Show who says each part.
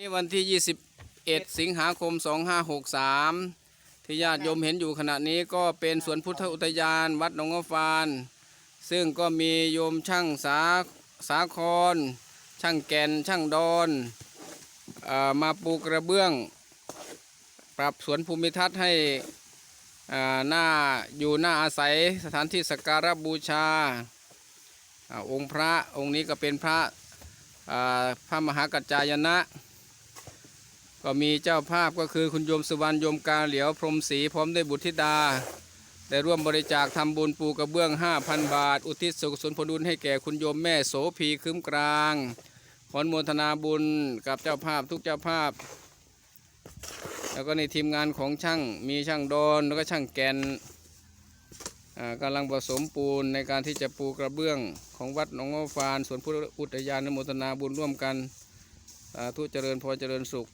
Speaker 1: นี่วันที่ 21 สิงหาคม 2563 ที่ญาติโยมเห็นอยู่ขณะนี้ก็เป็นสวนพุทธอุทยานวัดหนองงอฟาน ซึ่งก็มีโยมช่างสาสาคร ช่างแก่น ช่างดอนเออมาปูกระเบื้อง ปรับสวนภูมิทัศน์ให้อ่าหน้าอยู่หน้าอาศัยสถานที่สักการะบูชาอาองค์พระองค์นี้ก็เป็นพระอ่าพระมหากัจจายนะ ก็มีเจ้าภาพก็คือคุณโยมสุวรรณโยมกาเหลียวพรมศรีพร้อมด้วยบุตรธิดา ได้ร่วมบริจาคทำบุญปูกระเบื้อง 5,000 บาท อุทิศส่วนกุศลผลบุญให้แก่คุณโยมแม่โสภีคืมกลาง ขอนโมทนาบุญกับเจ้าภาพทุกเจ้าภาพ แล้วก็ในทีมงานของช่างมีช่างโดนแล้วก็ช่างแกนกำลังผสมปูนในการที่จะปูกระเบื้องของวัดหนองงอฟานสวนพุทธอุทยานนโมทนาบุญร่วมกันสาธุเจริญพรเจริญสุข